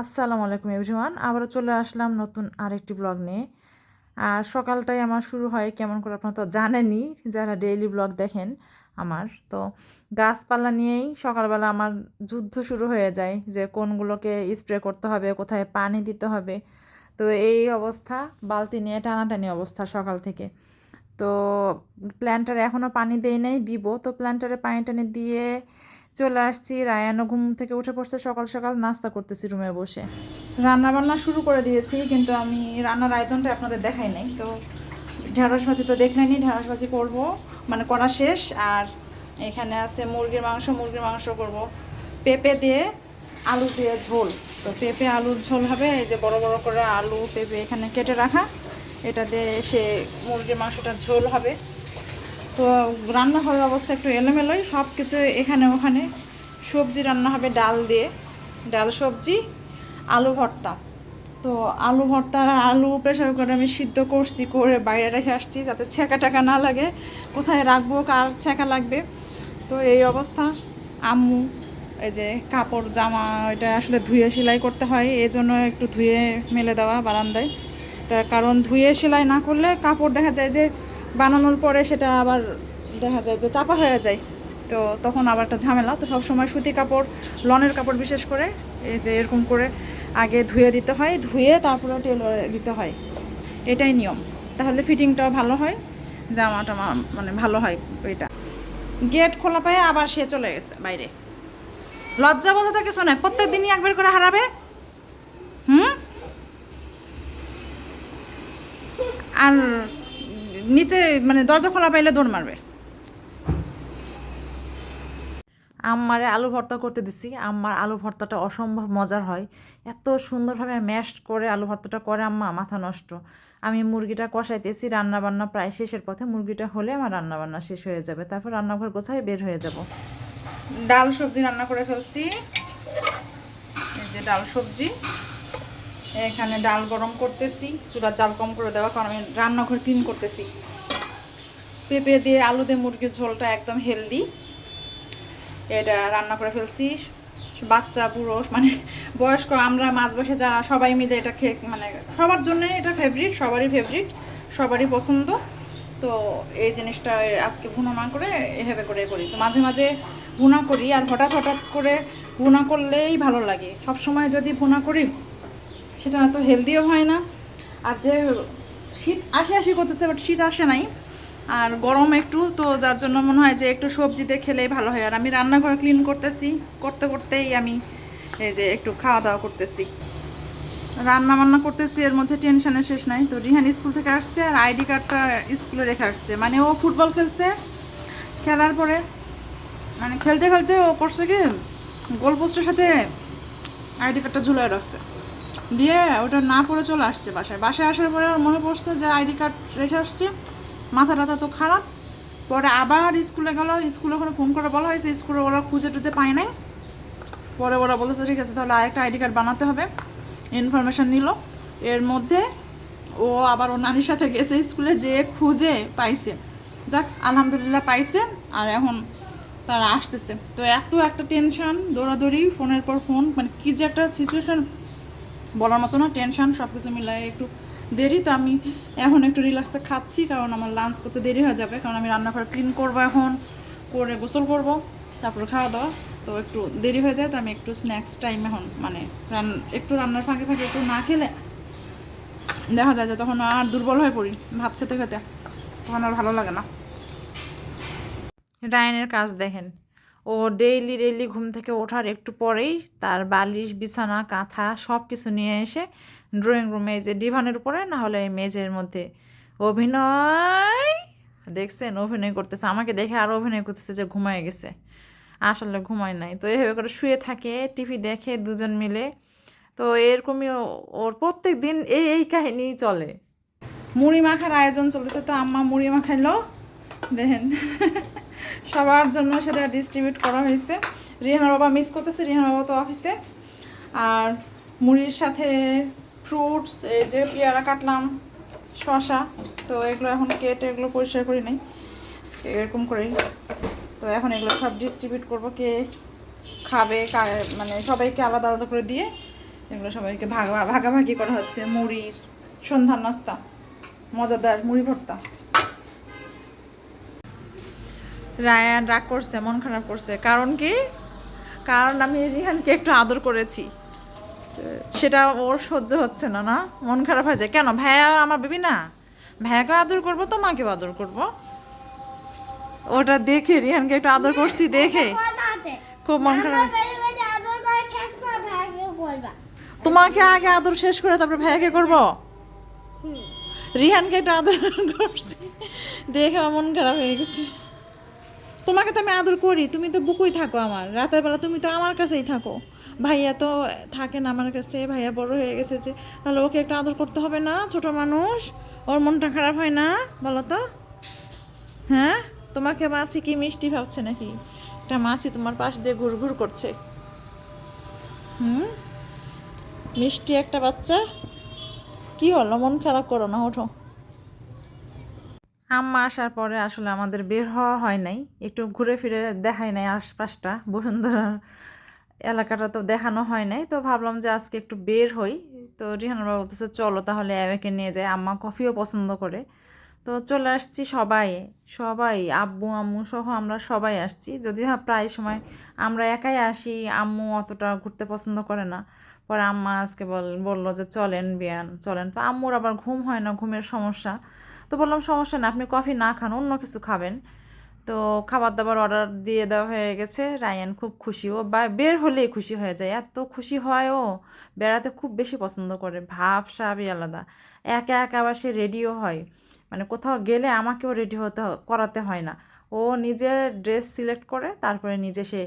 আসসালামু আলাইকুম এভরিওয়ান। আবারও চলে আসলাম নতুন আরেকটি ব্লগ নিয়ে। আর সকালটাই আমার শুরু হয়, কেমন করে আপনারা তো জানেনই, যারা ডেইলি ব্লগ দেখেন আমার। তো গাছপালা নিয়েই সকালবেলা আমার যুদ্ধ শুরু হয়ে যায়, যে কোনগুলোকে স্প্রে করতে হবে, কোথায় পানি দিতে হবে। তো এই অবস্থা, বালতি নিয়ে টানাটানি অবস্থা সকাল থেকে। তো প্ল্যান্টারে এখনও পানি দেই নাই, দিব। তো প্ল্যান্টারে পানি টানি দিয়ে চলে আসছি। রায়ানো ঘুম থেকে উঠে পড়ছে। সকাল সকাল নাস্তা করতেছি রুমে বসে। রান্না বান্না শুরু করে দিয়েছি, কিন্তু আমি রান্নার আয়োজনটা আপনাদের দেখাই নাই। তো ঢেঁড়স ভাজি তো দেখলেনি ঢেঁড়স ভাজি করব। মানে করা শেষ। আর এখানে আছে মুরগির মাংস মুরগির মাংস করব। পেঁপে দিয়ে আলু দিয়ে ঝোল। তো পেঁপে আলুর ঝোল হবে। এই যে বড় বড় করে আলু, পেঁপে এখানে কেটে রাখা। এটা দিয়ে সে মুরগির মাংসটা ঝোল হবে। তো রান্নাঘরের অবস্থা একটু এলোমেলোই সব কিছু এখানে ওখানে। সবজি রান্না হবে ডাল দিয়ে, ডাল, সবজি, আলু ভর্তা। তো আলু ভর্তা, আলু প্রেশার করে আমি সিদ্ধ করছি, করে বাইরে রেখে আসছি যাতে ছেঁকা টাকা না লাগে। কোথায় রাখব, কার ছেঁকা লাগবে? তো এই অবস্থা। আম্মু, এই যে কাপড়, জামা, এটা আসলে ধুয়ে সেলাই করতে হয় এই জন্য একটু ধুয়ে মেলে দেওয়া বারান্দায়। তার কারণ ধুয়ে সেলাই না করলে কাপড় দেখা যায় যে বানানোর পরে সেটা আবার দেখা যায় যে চাপা হয়ে যায়। তো তখন আবার একটা ঝামেলা। তো সবসময় সুতি কাপড়, লনের কাপড় বিশেষ করে, এই যে এরকম করে আগে ধুয়ে দিতে হয়, ধুয়ে তারপরে টেলরে দিতে হয়। এটাই নিয়ম। তাহলে ফিটিংটাও ভালো হয়, জামাটা মানে ভালো হয় এটা। গেট খোলা পায়ে আবার সে চলে গেছে বাইরে। লজ্জা বলতে কিছু নয় প্রত্যেক দিনই একবার করে হারাবে? হুম? আর নিচে মানে দরজা খোলা পাইলে দৌড় মারবে। আম্মারে আলু ভর্তা করতে দিছি। আম্মার আলু ভর্তাটা অসম্ভব মজার হয়। এত সুন্দরভাবে ম্যাশ করে আলু ভর্তাটা করে আম্মা মাথা নষ্ট। আমি মুরগিটা কষাইতেছি রান্না বান্না প্রায় শেষের পথে। মুরগিটা হলে আমার রান্না বান্না শেষ হয়ে যাবে। তারপর রান্নাঘর গোছায় বের হয়ে যাব। ডাল সবজি রান্না করে ফেলছি। এই যে ডাল সবজি। এখানে ডাল গরম করতেছি, চুলা জাল কম করে দেওয়া, কারণ আমি রান্নাঘর ক্লিন করতেছি। পেঁপে দিয়ে আলু দিয়ে মুরগির ঝোলটা একদম হেলদি এটা রান্না করে ফেলছি। বাচ্চা, বুড়ো মানে বয়স্ক, আমরা মাছ বসে যারা সবাই মিলে এটা খেয়ে মানে সবার জন্য এটা ফেভারিট সবারই ফেভারিট সবারই পছন্দ। তো এই জিনিসটা আজকে ভুনা না করে এভাবে করে করি। তো মাঝে মাঝে ভুনা করি, আর হঠাৎ হঠাৎ করে ভুনা করলেই ভালো লাগে। সব সময় যদি ভুনা করি সেটা তো হেলদিও হয় না। আর যে শীত আসে আসি করতেছে বাট শীত আসে নাই। আর গরম একটু, তো যার জন্য মনে হয় যে একটু সবজিতে খেলেই ভালো হয়। আর আমি রান্নাঘর ক্লিন করতেছি, করতে করতেই আমি এই যে একটু খাওয়া দাওয়া করতেছি। রান্না বান্না করতেছি, এর মধ্যে টেনশনের শেষ নাই। তো রিহান স্কুল থেকে আসছে, আর আইডি কার্ডটা স্কুলে রেখে আসছে। মানে ও ফুটবল খেলছে, খেলার পরে মানে খেলতে খেলতে ও করছে কি গোল পোস্টের সাথে আইডি কার্ডটা ঝুলে রাখছে। দিয়ে ওটা না পড়ে চলে আসছে বাসায়। বাসায় আসার পরে ওর মনে পড়ছে যে আইডি কার্ড রেখে আসছে। মাথা টাথা তো খারাপ। পরে আবার স্কুলে গেল। স্কুলে ওখানে ফোন করে বলা হয়েছে, স্কুলে ওরা খুঁজে টুজে পায় নাই। পরে ওরা বলেছে, ঠিক আছে, তাহলে আরেকটা আইডি কার্ড বানাতে হবে। ইনফরমেশন নিল। এর মধ্যে ও আবার ওর নানির সাথে গেছে স্কুলে, যে খুঁজে পাইছে। যাক, আলহামদুলিল্লাহ পাইছে আর এখন তারা আসতেছে। তো এত একটা টেনশন দৌড়াদৌড়ি, ফোনের পর ফোন মানে কী যে একটা সিচুয়েশন বলার মতো না টেনশন সব কিছু মিলাই একটু দেরি। তো আমি এখন একটু রিল্যাক্সে খাচ্ছি, কারণ আমার লাঞ্চ করতে দেরি হয়ে যাবে, কারণ আমি রান্নাঘর ক্লিন করব এখন, করে গোসল করব, তারপর খাওয়া দাওয়া। তো একটু দেরি হয়ে যায়, তো আমি একটু স্ন্যাক্স টাইম এখন মানে রান, একটু রান্নার ফাঁকে ফাঁকে একটু না খেলে দেখা যায় যে তখন আর দুর্বল হয়ে পড়ি, ভাত খেতে খেতে। তখন আর ভালো লাগে না। রায়নের কাজ দেখেন। ও ডেইলি ডেইলি ঘুম থেকে ওঠার একটু পরেই তার বালিশ, বিছানা, কাঁথা সব কিছু নিয়ে এসে ড্রয়িং রুমে যে ডিভানের উপরে, না হলে এই মেজের মধ্যে অভিনয়, দেখছেন? অভিনয় করতেছে। আমাকে দেখে আর অভিনয় করতেছে যে ঘুমায় গেছে। আসলে ঘুমায় নাই। তো এভাবে করে শুয়ে থাকে, টিভি দেখে দুজন মিলে। তো এরকমই ওর প্রত্যেক দিন এই এই কাহিনী চলে। মুড়ি মাখার আয়োজন চলতেছে। তো আম্মা মুড়ি মাখাইলো। দেখেন। সবার জন্য সেটা ডিস্ট্রিবিউট করা হয়েছে। রিহানার বাবা মিস করতেছে, রিহানার বাবা তো অফিসে আর মুড়ির সাথে ফ্রুটস এই যে পেয়ারা কাটলাম শশা তো এগুলো এখন কেটে এগুলো পরিষ্কার করি নাই। এরকম করেই। তো এখন এগুলো সব ডিস্ট্রিবিউট করব কে খাবে মানে সবাইকে আলাদা আলাদা করে দিয়ে এগুলো সবাইকে ভাগা, ভাগাভাগি করা হচ্ছে। মুড়ির সন্ধ্যার নাস্তা, মজাদার মুড়ি ভর্তা। রায়ান রাগ করছে মন খারাপ করছে। কারণ কি? কারণ আমি রিহানকে একটু আদর করেছি। সেটা ওর সহ্য হচ্ছে না না? মন খারাপ হয়ে যায়। কেন? ভাইয়া আমার বেবি না? ভাইয়াকে আদর করব তোমাকেও আদর করব? ওটা দেখে রিহানকে একটু আদর করছি দেখে। খুব মন খারাপ। তোমাকে আগে আদর শেষ করে তারপরে ভাইয়াকে করব? রিহানকে একটু আদর করছি। দেখে আমার মন খারাপ হয়ে গেছে। তোমাকে তো আমি আদর করি, তুমি তো বুকুই থাকো আমার। রাতের বেলা তুমি তো আমার কাছেই থাকো। ভাইয়া তো থাকে না আমার কাছে, ভাইয়া বড় হয়ে গেছে যে, তাহলে ওকে একটু আদর করতে হবে না, ছোট মানুষ? ওর মনটা খারাপ হয় না, বলো তো? হ্যাঁ? তোমাকে মাছি কি মিষ্টি ভাবছে নাকি? একটা মাছি তোমার পাশ দিয়ে ঘুর ঘুর করছে। হুম? মিষ্টি একটা বাচ্চা? কি হলো? মন খারাপ করো না, ওঠো। আম্মা আসার পরে আসলে আমাদের বের হওয়া হয় নাই। একটু ঘুরে ফিরে দেখাই নাই আশপাশটা। বসুন্ধরার এলাকাটা তো দেখানো হয় নাই। তো ভাবলাম যে আজকে একটু বের হই। তো রিহানা বাবা বলতেছে, চলো তাহলে অ্যাওয়েকে নিয়ে যাই। আম্মা কফিও পছন্দ করে। তো চলে আসছি সবাই। সবাই, আব্বু, আম্মু সহ আমরা সবাই আসছি। যদিও প্রায় সময় আমরা একাই আসি, আম্মু অতটা ঘুরতে পছন্দ করে না। পরে আম্মা আজকে বল, বলল যে, চলেন, বিয়ান, চলেন। তো আম্মুর আবার ঘুম হয় না, ঘুমের সমস্যা। তো বললাম, সমস্যা না আপনি কফি না খান, অন্য কিছু খাবেন। তো খাবার দাবার অর্ডার দিয়ে দেওয়া হয়ে গেছে। রায়ান খুব খুশি, ও বা, বের হলেই খুশি হয়ে যায়। এত খুশি হয় ও, বেড়াতে খুব বেশি পছন্দ করে, ভাব সাবই আলাদা। একা একা আবার সে রেডিও হয়। মানে কোথাও গেলে আমাকেও রেডি হতে করাতে হয় না। ও নিজে ড্রেস সিলেক্ট করে, তারপরে নিজে সে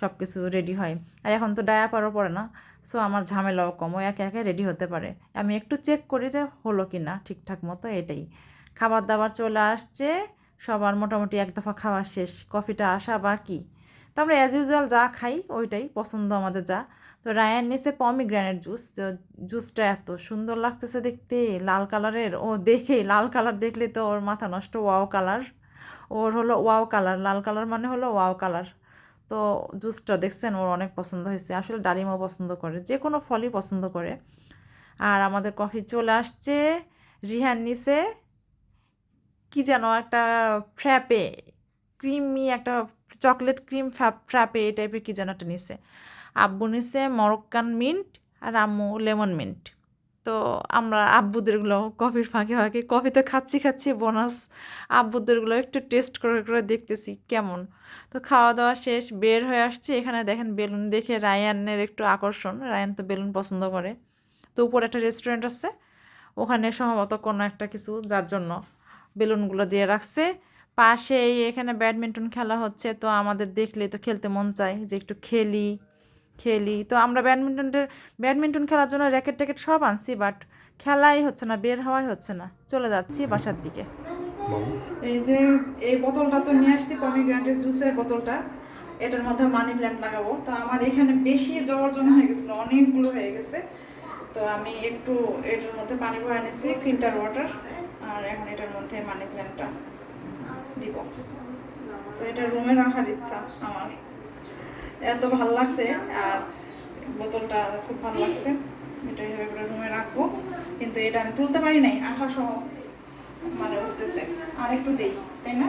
সব কিছু রেডি হয়। আর এখন তো ডায়াপারও পড়ে না সো আমার ঝামেলাও কম। ও একে একে রেডি হতে পারে। আমি একটু চেক করি যে হলো কি না ঠিকঠাক মতো, এটাই। খাবার দাবার চলে আসছে, সবার মোটামুটি এক দফা খাওয়া শেষ, কফিটা আসা বাকি। তো আমরা অ্যাজ ইউজুয়াল যা খাই ওইটাই, পছন্দ আমাদের যা। তো রায়ান নিচে পমিগ্রানেট জুস তো জুসটা এত সুন্দর লাগতেছে দেখতে, লাল কালারের। ও দেখে, লাল কালার দেখলে তো ওর মাথা নষ্ট, ওয়াও কালার। ওর হলো ওয়াও কালার, লাল কালার মানে হলো ওয়াও কালার। তো জুসটা দেখছেন, ওর অনেক পছন্দ হয়েছে। আসলে ডালিমও পছন্দ করে যে কোনো ফলই পছন্দ করে। আর আমাদের কফি চলে আসছে, রিহান নিচে কি যেন একটা ফ্র্যাপে ক্রিমি একটা চকলেট ক্রিম ফ্র্যাপে এই টাইপের কী যেন একটা নিছে। আব্বু নিছে মরক্কান মিন্ট আর আম্মু লেমন মিন্ট তো আমরা আব্বুদেরগুলো কফির ফাঁকে ফাঁকে, কফি তো খাচ্ছি খাচ্ছি বোনাস। আব্বুদেরগুলো একটু টেস্ট করে করে দেখতেছি কেমন। তো খাওয়া দাওয়া শেষ, বের হয়ে আসছে। এখানে দেখেন বেলুন দেখে রায়ানের একটু আকর্ষণ। রায়ান তো বেলুন পছন্দ করে। তো উপরে একটা রেস্টুরেন্ট আছে। ওখানে সম্ভবত কোনো একটা কিছু যার জন্য বেলুনগুলো দিয়ে রাখছে। পাশেই এখানে ব্যাডমিন্টন খেলা হচ্ছে, তো আমাদের দেখলে তো খেলতে মন চায় যে একটু খেলি খেলি। তো আমরা ব্যাডমিন্টনের, ব্যাডমিন্টন খেলার জন্য র্যাকেট ট্যাকেট সব আনছি, বাট খেলাই হচ্ছে না, বের হওয়াই হচ্ছে না। চলে যাচ্ছি বাসার দিকে। এই যে, এই বোতলটা তো নিয়ে আসছি পমিগ্রান্টের জুসের বোতলটা। এটার মধ্যে মানি প্ল্যান্ট লাগাবো। তো আমার এখানে বেশি জ্বর জন্য হয়ে গেছিল, অনেকগুলো হয়ে গেছে। তো আমি একটু এটার মধ্যে পানি ভরে নিচ্ছি ফিল্টার ওয়াটার এখন এটার মধ্যে মানি প্ল্যান্টটা দিব। তো এটা রুমে রাখার ইচ্ছা আমার। এত ভালো লাগছে আর বোতলটা খুব ভালো লাগছে। এটা এভাবে করে রুমে রাখব। কিন্তু এটা আমি তুলতে পারি নাই আঠা সহ মানে উঠতেছে। আর একটু দেই তাই না?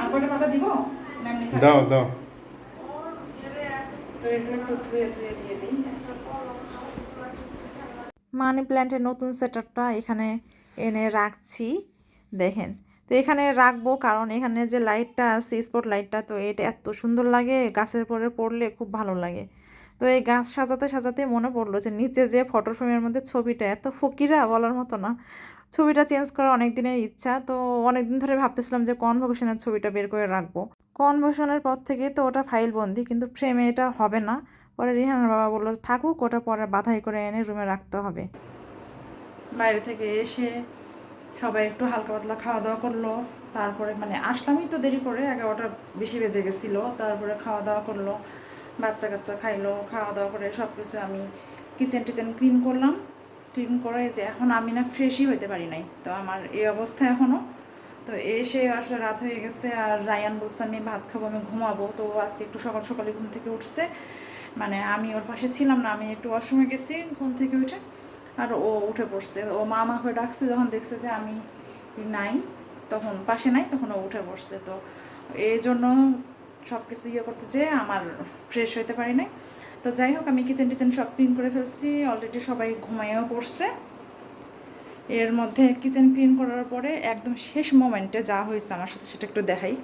আর কটা পাতা দিব? দাও দাও। তো এগুলো একটু ধুয়ে ধুয়ে দিয়ে দিই। মানি প্ল্যান্টের নতুন সেটআপটা এখানে এনে রাখছি। দেখেন, তো এখানে রাখব কারণ এখানে যে লাইটটা আছে স্পট লাইটটা, তো এটা এত সুন্দর লাগে, গাছের পরে পড়লে খুব ভালো লাগে। তো এই গাছ সাজাতে সাজাতে মনে পড়ল যে নিচে যে ফটো ফ্রেমের মধ্যে ছবিটা, এত ফকিরা বলার মতো না। ছবিটা চেঞ্জ করার অনেক দিনের ইচ্ছা, তো অনেক দিন ধরে ভাবতেছিলাম যে কনভোকেশনের ছবিটা বের করে রাখব। কনভোকেশনের পর থেকে তো ওটা ফাইল বন্দি, কিন্তু ফ্রেমে এটা হবে না। পরে রিহানার বাবা বলল থাকুক, ওটা পরে বাধাই করে এনে রুমে রাখতে হবে। বাইরে থেকে এসে সবাই একটু হালকা পাতলা খাওয়া দাওয়া করল। তারপরে মানে আসলামই তো দেরি করে এগারোটা বেশি বেজে গেছিল, তারপরে খাওয়া দাওয়া করল, বাচ্চা কাচ্চা খাইলো, খাওয়া দাওয়া করে সব কিছু আমি কিচেন টিচেন ক্লিন করলাম। ক্লিন করে যে এখন আমি না ফ্রেশই হইতে পারি নাই, তো আমার এই অবস্থা এখনও তো এসে আসলে রাত হয়ে গেছে আর রায়ান বলছে, আমি ভাত খাব, আমি ঘুমাবো। তো আজকে একটু সকাল সকালে ঘুম থেকে উঠছে। মানে আমি ওর পাশে ছিলাম না, আমি একটু অসময় গেছি ঘুম থেকে উঠে। আর ও উঠে পড়ছে। ও মা আমাকে ডাকছে, যখন দেখছে যে আমি নাই, তখন পাশে নাই, তখন ও উঠে পড়ছে। তো এই জন্য সব কিছু ইয়ে করতে যে আমার ফ্রেশ হইতে পারি নাই। তো যাই হোক, আমি কিচেন টিচেন সব ক্লিন করে ফেলছি। অলরেডি সবাই ঘুমাইয়েও পড়ছে। এর মধ্যে কিচেন ক্লিন করার পরে একদম শেষ মোমেন্টে যা হয়েছে আমার সাথে, সেটা একটু দেখাই।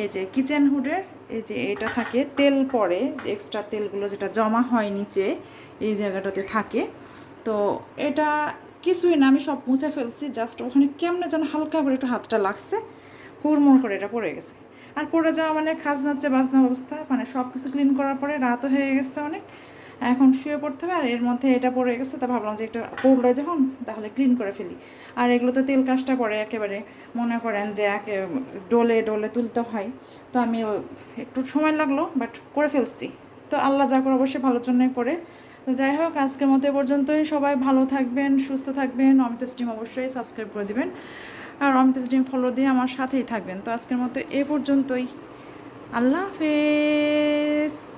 এই যে কিচেন হুডের এই যে এটা থাকে তেল পড়ে যে এক্সট্রা তেলগুলো যেটা জমা হয় নিচে, এই জায়গাটাতে থাকে। তো এটা কিছুই না, আমি সব মুছে ফেলছি জাস্ট ওখানে কেমনে যেন হালকা করে একটু হাতটা লাগছে, হুড়মুড় করে এটা পড়ে গেছে। আর পড়ে যাওয়া মানে খাজ নাচ্ছে বাজনা অবস্থা মানে সব কিছু ক্লিন করার পরে রাতও হয়ে গেছে অনেক, এখন শুয়ে পড়তে হবে, আর এর মধ্যে এটা পড়ে গেছে, তা ভাবলাম যে একটা পড়ল যখন, তাহলে ক্লিন করে ফেলি। আর এগুলো তো তেল কাজটা পড়ে একেবারে, মনে করেন যে একে ডোলে ডোলে তুলতে হয়, তো আমি একটু সময় লাগল বাট করে ফেলছি। তো আল্লাহ যা করে অবশ্যই ভালোর জন্যই করে তো যাই হোক, আজকের মতো পর্যন্তই। সবাই ভালো থাকবেন, সুস্থ থাকবেন। অমিতা স্টিম অবশ্যই সাবস্ক্রাইব করে দেবেন। আর অমিতা স্টিম ফলো দিয়ে আমার সাথেই থাকবেন। তো আজকের মতো এ পর্যন্তই। আল্লাহ হাফেজ।